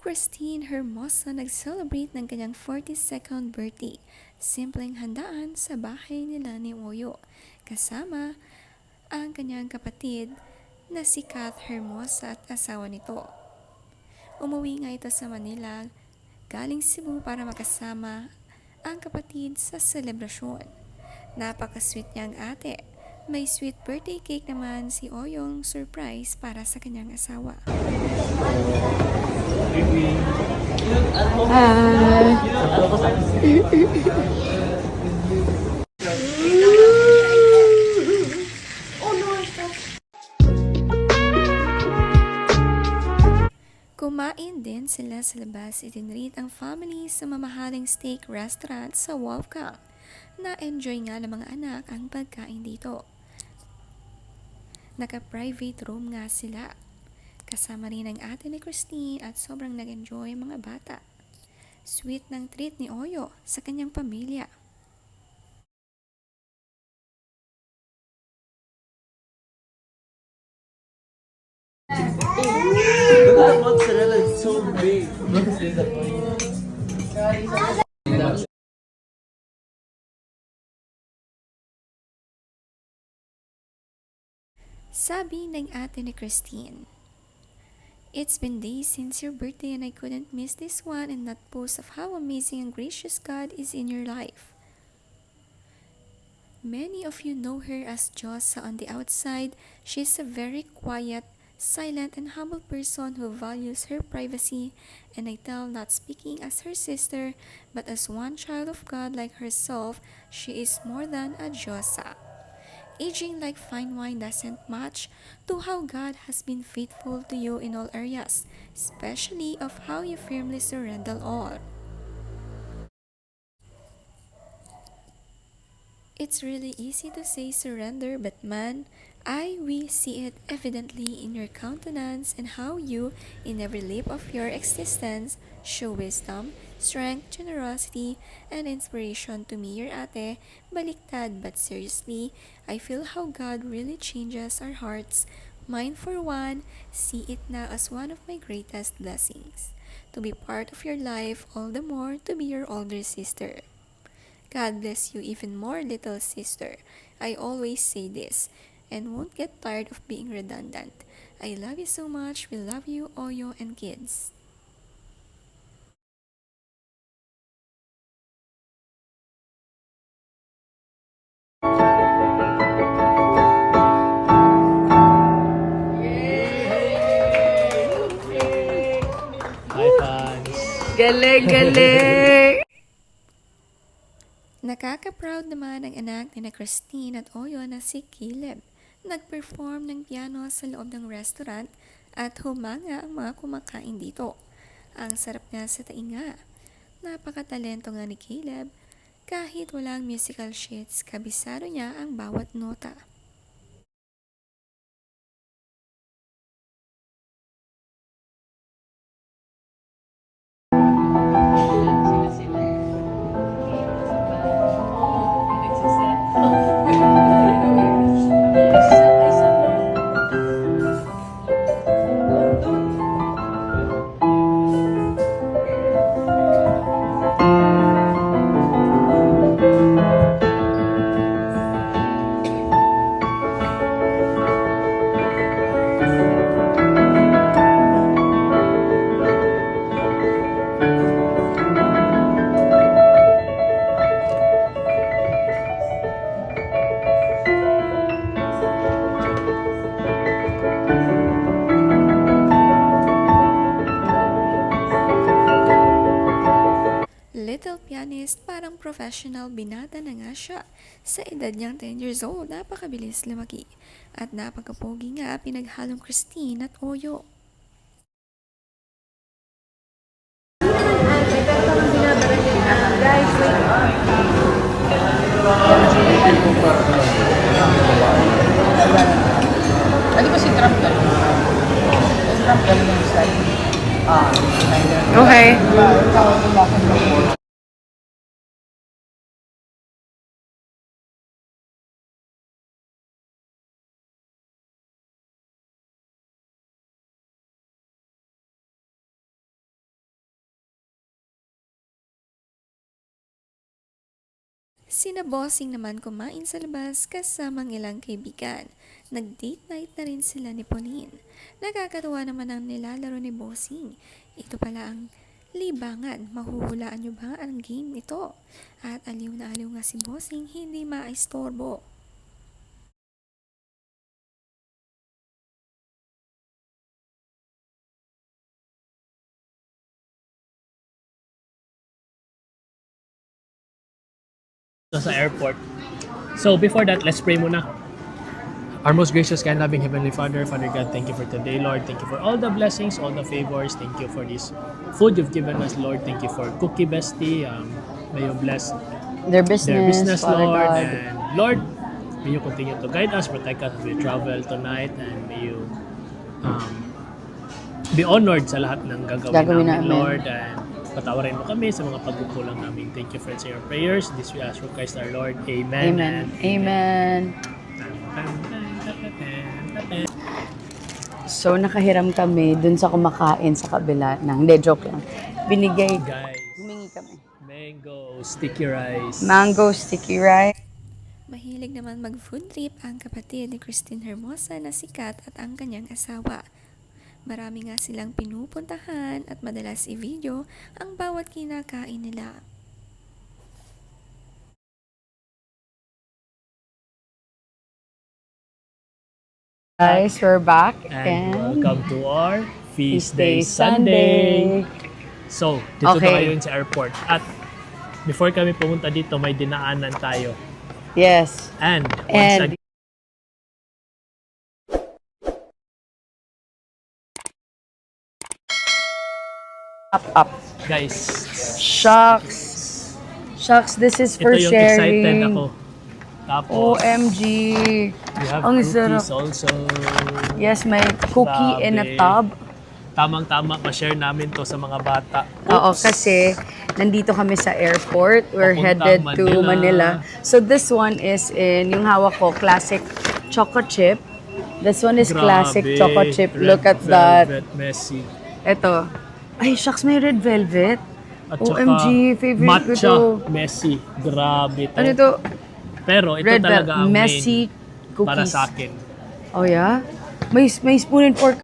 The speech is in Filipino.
Christine Hermosa nag-celebrate ng kanyang 42nd birthday. Simpleng handaan sa bahay nila ni Oyo. Kasama ang kanyang kapatid na si Kath Hermosa at asawa nito. Umuwi nga ito sa Manila galing Cebu para makasama ang kapatid sa selebrasyon. Napaka-sweet niyang ate. May sweet birthday cake naman si Oyong surprise para sa kanyang asawa. Kumain sa labas. Itinreat ang family sa mamahaling steak restaurant sa Wolfgang. Na-enjoy nga ng mga anak ang pagkain dito. Naka-private room nga sila. Kasama rin ang ate ni Christine at sobrang nag-enjoy ang mga bata. Sweet ng treat ni Oyo sa kanyang pamilya. Sabi ng ate ni Christine, It's been days since your birthday and I couldn't miss this one and not post of how amazing and gracious God is in your life. Many of you know her as Josa on the outside. She's a very quiet, silent, and humble person who values her privacy, and tell not speaking as her sister, but as one child of God like herself, she is more than a Josa. Aging like fine wine doesn't match to how God has been faithful to you in all areas, especially of how you firmly surrender all. It's really easy to say surrender, but man, I we see it evidently in your countenance and how you, in every leap of your existence, show wisdom, strength, generosity, and inspiration to me, your ate, baliktad but seriously, I feel how God really changes our hearts. Mine for one, see it now as one of my greatest blessings. To be part of your life, all the more to be your older sister. God bless you even more, little sister. I always say this and won't get tired of being redundant. I love you so much. We love you, Oyo, and kids. Hi, fans. Galing, galing! Nakaka-proud naman ang anak ni na Christine at Oyo na si Caleb. Nag-perform ng piano sa loob ng restaurant at humanga ang mga kumakain dito. Ang sarap nga sa tainga. Napakatalento nga ni Caleb. Kahit walang musical sheets, kabisado niya ang bawat nota. Professional binata na nga siya. Sa edad niyang 10 years old, napakabilis lumaki. At napakapogi nga pinaghalong Christine at Oyo. Ano ba si Trump galing? Si Trump galing yung style. Okay. Sina Bossing naman kumain sa labas kasamang ilang kaibigan. Nag-date night na rin sila ni Pauline. Nakakatawa naman ang nilalaro ni Bossing. Ito pala ang libangan. Mahuhulaan niyo ba ang game ito? At aliw na aliw nga si Bossing, hindi maistorbo. Sa airport. So before that, let's pray muna. Our most gracious, kind, loving Heavenly Father, Father God, thank you for today, Lord. Thank you for all the blessings, all the favors. Thank you for this food you've given us, Lord. Thank you for Cookie Bestie. Um, may you bless Their business, their business, Father Lord. God. And Lord, may you continue to guide us, protect us as we travel tonight, and may you um, be honored sa lahat ng gagawin, Gagawin namin, namin. Lord. And patawarin mo kami sa mga pagkukulang namin. Thank you for answering our prayers. This we ask for Christ our Lord. Amen. Amen. Amen. So, nakahiram kami dun sa kumakain sa kabila ng, hindi, joke lang. Binigay, Guys, humingi kami. mango, sticky rice. Mango sticky rice. Mahilig naman mag-food trip ang kapatid ni Christine Hermosa na sikat at ang kanyang asawa. Marami nga silang pinupuntahan at madalas i-video ang bawat kinakain nila. Guys, we're back. And, And, welcome to our Feast Feast Day Day Sunday. So, dito Okay. tayo yun sa airport. At before kami pumunta dito, may dinaanan tayo. Yes. And, once And- Up, up. guys, Shucks. Shucks, this is ito for yung sharing. excited ako. Tapos, OMG. we have Ang cookies sarap. also. Yes, may cookie in a Grabe. tub. Tamang-tama, ma-share namin to sa mga bata. Oo, Oops. kasi nandito kami sa airport. We're Papuntang headed to Manila. Manila. So this one is in, yung hawak ko, classic choco chip. This one is classic Grabe. choco chip. Red Look at that. velvet, Messy. Ito. Ay, shucks, may red velvet. At OMG, favorite ko matcha, to. messy. Grabe to. Ano to? Pero ito Red talaga ang Messy main cookies. para sa akin. Oh, yeah? May, may spoon and fork